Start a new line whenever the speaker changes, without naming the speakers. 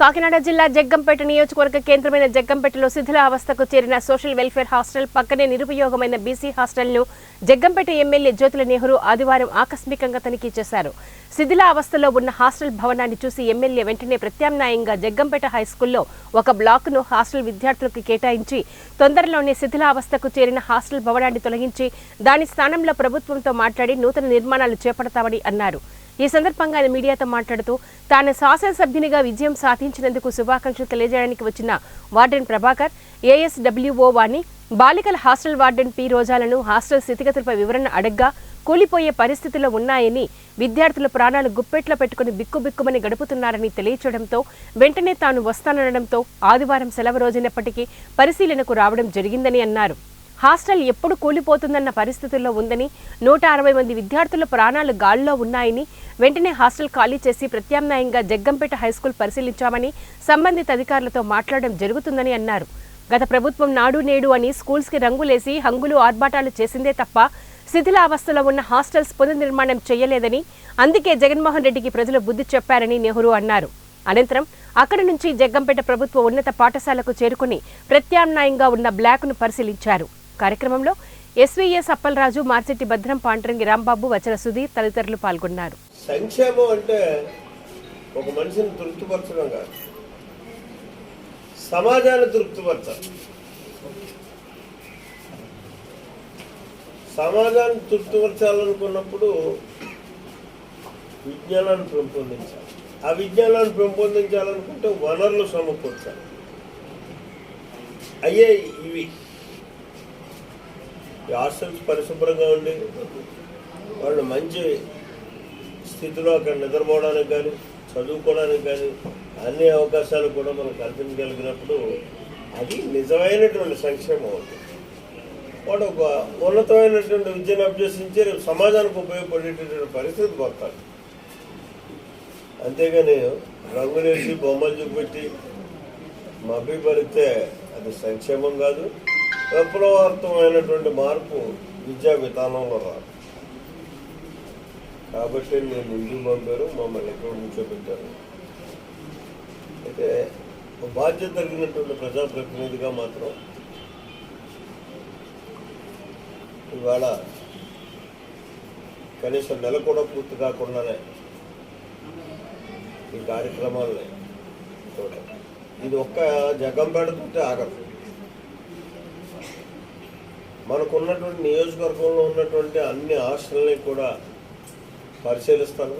కాకినాడ జిల్లా జగ్గంపేట నియోజకవర్గ కేంద్రమైన జగ్గంపేటలో శిథిల అవస్థకు చేరిన సోషల్ వెల్ఫేర్ హాస్టల్ పక్కనే నిరుపయోగమైన బీసీ హాస్టల్ను జగ్గంపేట ఎమ్మెల్యే జ్యోతుల నెహ్రూ ఆదివారం ఆకస్మికంగా తనిఖీ చేశారు. శిథిల అవస్థలో ఉన్న హాస్టల్ భవనాన్ని చూసి ఎమ్మెల్యే వెంటనే ప్రత్యామ్నాయంగా జగ్గంపేట హైస్కూల్లో ఒక బ్లాక్ను హాస్టల్ విద్యార్థులకు కేటాయించి తొందరలోనే శిథిల అవస్థకు చేరిన హాస్టల్ భవనాన్ని తొలగించి దాని స్థానంలో ప్రభుత్వంతో మాట్లాడి నూతన నిర్మాణాలు చేపడతామని అన్నారు. ఈ సందర్భంగా ఆయన మీడియాతో మాట్లాడుతూ తాను శాసనసభ్యునిగా విజయం సాధించినందుకు శుభాకాంక్షలు తెలియజేయడానికి వచ్చిన వార్డెన్ ప్రభాకర్ ఏఎస్డబ్ల్యూఓ వాణి బాలికల హాస్టల్ వార్డెన్ పి రోజాలను హాస్టల్ స్థితిగతులపై వివరణ అడగ్గా కూలిపోయే పరిస్థితిలో ఉన్నాయని విద్యార్థుల ప్రాణాలు గుప్పెట్లో పెట్టుకుని బిక్కుబిక్కుమని గడుపుతున్నారని తెలియచేయడంతో వెంటనే తాను వస్తానడంతో ఆదివారం సెలవు రోజైనప్పటికీ పరిశీలనకు రావడం జరిగిందని అన్నారు. హాస్టల్ ఎప్పుడు కూలిపోతుందన్న పరిస్థితుల్లో ఉందని నూట అరవై మంది విద్యార్థుల ప్రాణాలు గాల్లో ఉన్నాయని వెంటనే హాస్టల్ ఖాళీ చేసి ప్రత్యామ్నాయంగా జగ్గంపేట హైస్కూల్ పరిశీలించామని సంబంధిత అధికారులతో మాట్లాడడం జరుగుతుందని అన్నారు. గత ప్రభుత్వం నాడు నేడు అని స్కూల్స్కి రంగులేసి హంగులు ఆర్భాటాలు చేసిందే తప్ప శిథిలావస్థలో ఉన్న హాస్టల్స్ పునర్నిర్మాణం చేయలేదని అందుకే జగన్మోహన్ రెడ్డికి ప్రజలు బుద్ధి చెప్పారని నెహ్రూ అన్నారు. అనంతరం అక్కడి నుంచి జగ్గంపేట ప్రభుత్వ ఉన్నత పాఠశాలకు చేరుకుని ప్రత్యామ్నాయంగా ఉన్న బ్లాక్ను పరిశీలించారు. కార్యక్రమంలో ఎస్వీఎస్ అప్పలరాజు మార్చెట్టి భద్రం పాండరంగి రాంబాబు వచన సుధీర్ తదితరులు పాల్గొన్నారు.
సంక్షేమం అంటే ఒక మనిషిని తృప్తిపరచడం కాదు. సమాజాన్ని తృప్తిపరచాలి. సమాజాన్ని తృప్తిపరచాలనుకున్నప్పుడు విజ్ఞానాన్ని పెంపొందించాలి. ఆ విజ్ఞానాన్ని పెంపొందించాలనుకుంటే వనరులు సమకూర్చాలి. అయ్యే ఇవి. హాస్టల్స్ పరిశుభ్రంగా ఉండి వాళ్ళు మంచి స్థితిలో అక్కడ నిద్రపోవడానికి కానీ చదువుకోవడానికి కానీ అన్ని అవకాశాలు కూడా మనం కల్పించగలిగినప్పుడు అది నిజమైనటువంటి సంక్షేమం అవుతుంది. వాడు ఒక ఉన్నతమైనటువంటి విద్యను అభ్యసించి రేపు సమాజానికి ఉపయోగపడేటటువంటి పరిస్థితి పోతాడు అంతేగాని రంగులేసి బొమ్మలు చూపెట్టి మభ్యపడితే అది సంక్షేమం కాదు. విప్లవార్థమైనటువంటి మార్పు విద్యా విధానంలో రాదు. కాబట్టి నేను ముందు పంపారు మమ్మల్ని ఎక్కడ కూర్చోబెట్టారు అయితే బాధ్యత కలిగినటువంటి ప్రజాప్రతినిధిగా మాత్రం ఇవాళ కనీసం నెల కూడా పూర్తి కాకుండానే ఈ కార్యక్రమాలని ఇది ఒక్క జగంపేటతో ఆగదు. మనకున్నటువంటి నియోజకవర్గంలో ఉన్నటువంటి అన్ని ఆశలని కూడా పరిశీలిస్తాను.